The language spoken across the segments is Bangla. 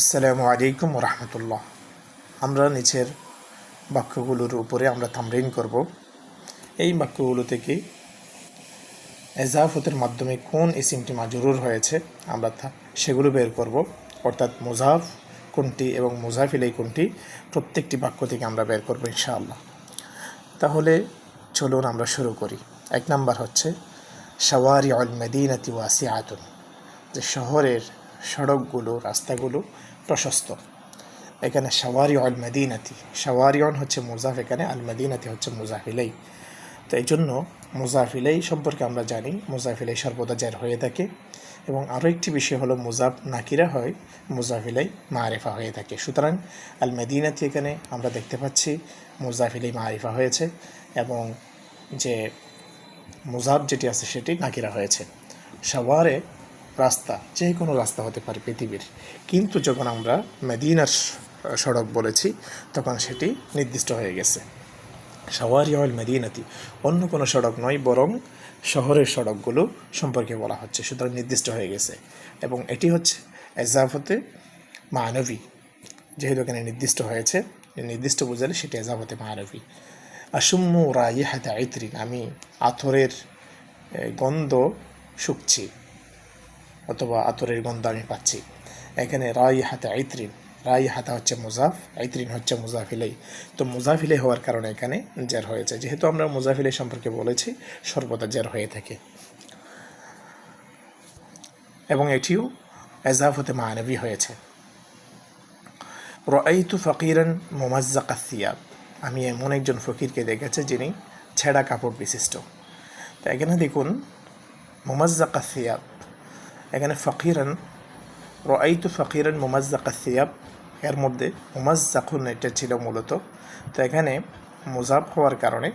আসসালামু আলাইকুম রহমতুল্লাহ আমরা নিচের বাক্যগুলোর উপরে আমরা তামরিন করব। এই বাক্যগুলো থেকে এজাফতের মাধ্যমে কোন ইসিমটি মাজরুর হয়েছে আমরা সেগুলো বের করব। অর্থাৎ মুজাফ কোনটি এবং মুজাফিলাই কোনটি প্রত্যেকটি বাক্য থেকে আমরা বের করব ইনশাআল্লাহ। তাহলে চলুন আমরা শুরু করি। এক নাম্বার হচ্ছে শাওয়ারি অল মেদিনাতি ওয়াসি আতুন যে শহরের সড়কগুলো, রাস্তাগুলো প্রশস্ত। এখানে সাওয়ারি অল মেদিনাতি। শাওয়ারিয়ন হচ্ছে মুজাফ, এখানে আল মেদিনাতি হচ্ছে মুজাফিলাই তো এই জন্য মুজাফিলাই সম্পর্কে আমরা জানি মুজাফিলাই সর্বদা জার হয়ে থাকে। এবং আরও একটি বিষয় হলো মুজাফ নাকিরা হয় মুজাফিলাই মারেফা হয়ে থাকে। সুতরাং আল মেদিনাতি এখানে আমরা দেখতে পাচ্ছি মুজাফিলাই মারিফা হয়েছে এবং যে মুজাব যেটি আছে সেটি নাকিরা হয়েছে। সাওয়ারে রাস্তা, যে কোনো রাস্তা হতে পারে পৃথিবীর। কিন্তু যখন আমরা মেদিনার সড়ক বলেছি, তখন সেটি নির্দিষ্ট হয়ে গেছে। সাওয়ারি অল মেদিনাতি, অন্য কোনো সড়ক নয়, বরং শহরের সড়কগুলো সম্পর্কে বলা হচ্ছে, সুতরাং নির্দিষ্ট হয়ে গেছে। এবং এটি হচ্ছে এজাফতে মানবী, যেহেতু এখানে নির্দিষ্ট হয়েছে, নির্দিষ্ট বোঝালে সেটি এজাফতে মানবী। আশুম্মু রাই হাতে আইত্রিন আমি আথরের গন্ধ শুকছি। অথবা আতরের গন্ধ আমি পাচ্ছি। এখানে রাই হাতে আইত্রিন রাই হাতা হচ্ছে মুজাফ আইত্রিন হচ্ছে মুজাফিলাই। তো মুজাফিলাই হওয়ার কারণে এখানে জের হয়েছে। যেহেতু আমরা মুজাফিলাই সম্পর্কে বলেছি, সর্বদা জের হয়ে থাকে। এবং এটিও এজাফতে মানবী হয়েছে। রআইতু ফকিরান মোমাজ্জাকা সিয়াব। আমি এমন একজন ফকিরকে দেখেছি যিনি ছেঁড়া কাপড় বিশিষ্ট। তো এখানে দেখুন, মোমাজ্জাকা সিয়াব এখানে ফকিরান, রআইতু ফকিরান মোমাজ্জাকা সিয়াব এর মধ্যে মোমাজ্জাকুন এটা ছিল মূলত। তো এখানে মুজাফ হওয়ার কারণে,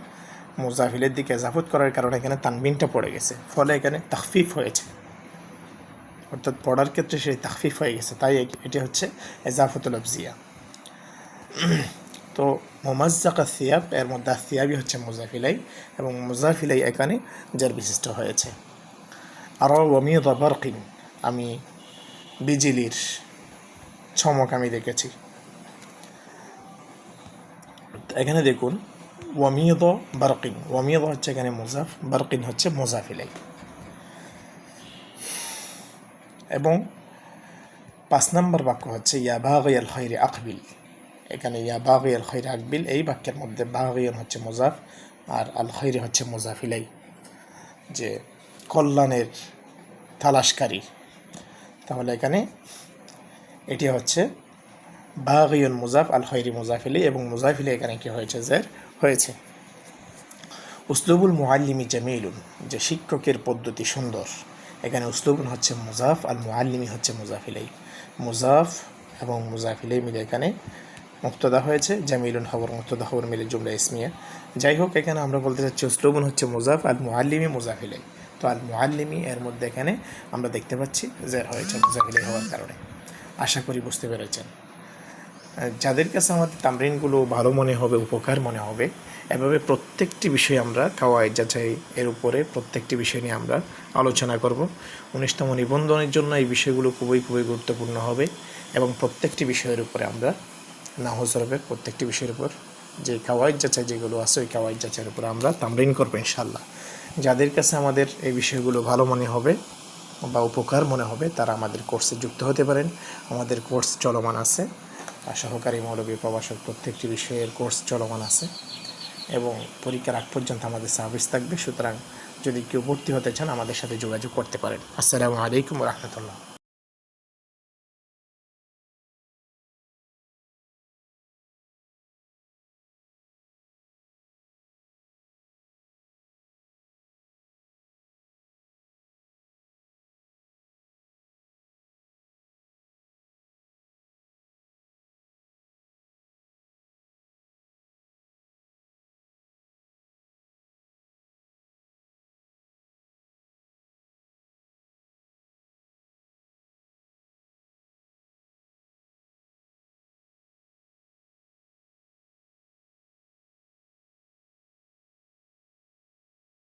মুজাফিলের দিকে এজাফত করার কারণে এখানে তানবিনটা পড়ে গেছে। ফলে এখানে তাখফিফ হয়েছে। অর্থাৎ পড়ার ক্ষেত্রে সেই তাখফিফ হয়ে গেছে। তাই এটি হচ্ছে এজাফতুল আফজিয়া তো মোমাজ্জাকা সিয়াব এর মধ্যে সিয়াবই হচ্ছে মুজাফিলাই এবং মুজাফিলাই এখানে যার বিশিষ্ট হয়েছে। আরও ওমি রবারকিন আমি বিজলির চমক আমি দেখেছি। এখানে দেখুন ওয়ামিয়দ বারকিন ওয়ামিয়দ হচ্ছে এখানে মুজাফ বারকিন হচ্ছে মুজাফিলাই। এবং পাঁচ নম্বর বাক্য হচ্ছে, ইয়া বাগিয়াল খৈরে আকবিল। এখানে ইয়া বাগিয়াল খৈরে আকবিল, এই বাক্যের মধ্যে বাগিয়ান হচ্ছে মোজাফ আর আল খৈরে হচ্ছে মুজাফিলাই। যে কল্যাণের তালাশকারী। তাহলে এখানে এটি হচ্ছে বাগিয়ন মুজাফ আল খৈরি মুজাফিলি এবং মুজাফিলি এখানে কি হয়েছে যে, হয়েছে। উসলুবুল মুআল্লিমি জামিলুন, যে শিক্ষকের পদ্ধতি সুন্দর। এখানে উসলুবুন হচ্ছে মুজাফ, আর মুআল্লিমি হচ্ছে মুজাফিলাই মুজাফ এবং মুজাফিলাই মিলে এখানে মুক্তদা হয়েছে। জামিলুন খবর, মুক্তদা খবর মিলে জুমলা ইসমিয়া। যাই হোক, এখানে আমরা বলতে চাচ্ছি উসলুবুন হচ্ছে মুজাফ আল মুআল্লিমি মুজাফিলাই তো আল মুআল্লিমি এর মধ্যে এখানে আমরা দেখতে পাচ্ছি জের হয়েছে মুজাফিলাই হওয়ার কারণে। আশা করি বুঝতে পেরেছেন। যাদের কাছে আমাদের তামরিনগুলো ভালো মনে হবে, উপকার মনে হবে, এভাবে প্রত্যেকটি বিষয় আমরা কাওয়াই যাচাই এর উপরে প্রত্যেকটি বিষয় নিয়ে আমরা আলোচনা করব। উনিশতম নিবন্ধনের জন্য এই বিষয়গুলো খুবই খুবই গুরুত্বপূর্ণ হবে এবং প্রত্যেকটি বিষয়ের উপরে আমরা নাহজ হরফের প্রত্যেকটি বিষয়ের উপর যে কাওয়াইদ যাচাই যেগুলো আছে, ওই কাওয়াইদ যাচাইয়ের উপর আমরা তামরিন করব ইনশাল্লাহ যাদের কাছে আমাদের এই বিষয়গুলো ভালো মনে হবে বা উপকার মনে হবে, তারা আমাদের কোর্সে যুক্ত হতে পারেন। আমাদের কোর্স চলমান আছে। সহকারী মৌলবী প্রবাসক প্রত্যেকটি বিষয়ের কোর্স চলমান আছে এবং পরীক্ষার আগ পর্যন্ত আমাদের সার্ভিস থাকবে। সুতরাং যদি কেউ ভর্তি হতে চান, আমাদের সাথে যোগাযোগ করতে পারেন। আসসালামু আলাইকুম রহমতুল্লাহ।